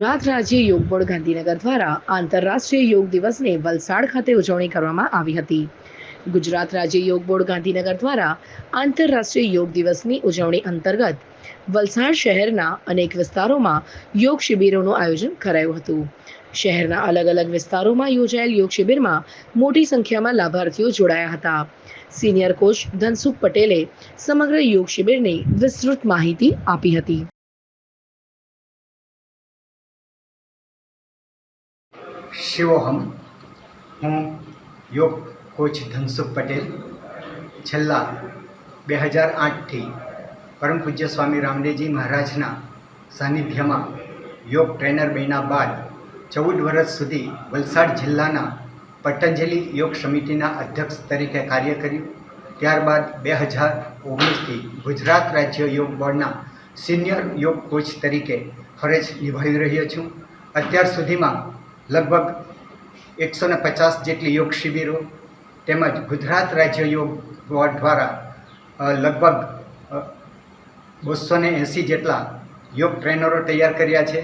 ગુજરાત રાજ્ય યોગ બોર્ડ ગાંધીનગર દ્વારા આંતરરાષ્ટ્રીય યોગ દિવસને વલસાડ ખાતે ઉજવણી કરવામાં આવી હતી. ગુજરાત રાજ્ય યોગ બોર્ડ ગાંધીનગર દ્વારા આંતરરાષ્ટ્રીય યોગ દિવસની ઉજવણી અંતર્ગત વલસાડ શહેરના અનેક વિસ્તારોમાં યોગ શિબિરોનું આયોજન કરાયું હતું. શહેરના અલગ અલગ વિસ્તારોમાં યોજાયેલ યોગ શિબિરમાં મોટી સંખ્યામાં લાભાર્થીઓ જોડાયા હતા. સિનિયર કોચ ધનસુખ પટેલે સમગ્ર યોગ શિબિરની વિસ્તૃત માહિતી આપી હતી. શિવોહમ. હું યોગ કોચ ધનસુખ પટેલ. છેલ્લા બે હજાર આઠથી પરમ પૂજ્ય સ્વામી રામદેવજી મહારાજના સાનિધ્યમાં યોગ ટ્રેનર બન્યા બાદ ચૌદ વર્ષ સુધી વલસાડ જિલ્લાના પતંજલિ યોગ સમિતિના અધ્યક્ષ તરીકે કાર્ય કર્યું. ત્યારબાદ બે હજાર ઓગણીસથી ગુજરાત રાજ્ય યોગ બોર્ડના સિનિયર યોગ કોચ તરીકે ફરજ નિભાવી રહ્યો છું. અત્યાર સુધીમાં લગભગ એકસો ને પચાસ જેટલી યોગ શિબિરો તેમજ ગુજરાત રાજ્ય યોગ બોર્ડ દ્વારા લગભગ બસો ને એંસી જેટલા યોગ ટ્રેનરો તૈયાર કર્યા છે.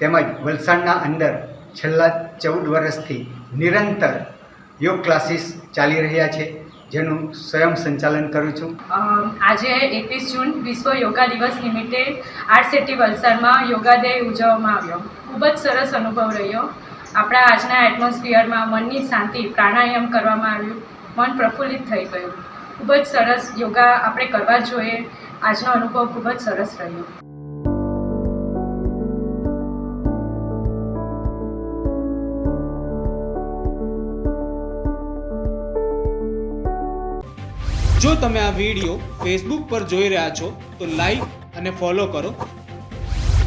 તેમજ વલસાડના અંદર છેલ્લા ચૌદ વર્ષથી નિરંતર યોગ ક્લાસીસ ચાલી રહ્યા છે, જેનું સ્વયં સંચાલન કરું છું. આજે એકવીસ જૂન વિશ્વ યોગા દિવસ નિમિત્તે આર્ટ સિટી વલસાડમાં યોગા ડે ઉજવવામાં આવ્યો. ખૂબ જ સરસ અનુભવ રહ્યો. આપણા આજના એટમોસ્ફિયરમાં મનની શાંતિ, પ્રાણાયામ કરવામાં આવ્યું, મન પ્રફુલ્લિત થઈ ગયું. ખૂબ જ સરસ યોગા આપણે કરવા જોઈએ. આજનો અનુભવ ખૂબ જ સરસ રહ્યો. જો તમે આ વીડિયો ફેસબુક પર જોઈ રહ્યા છો, તો લાઈક અને ફોલો કરો.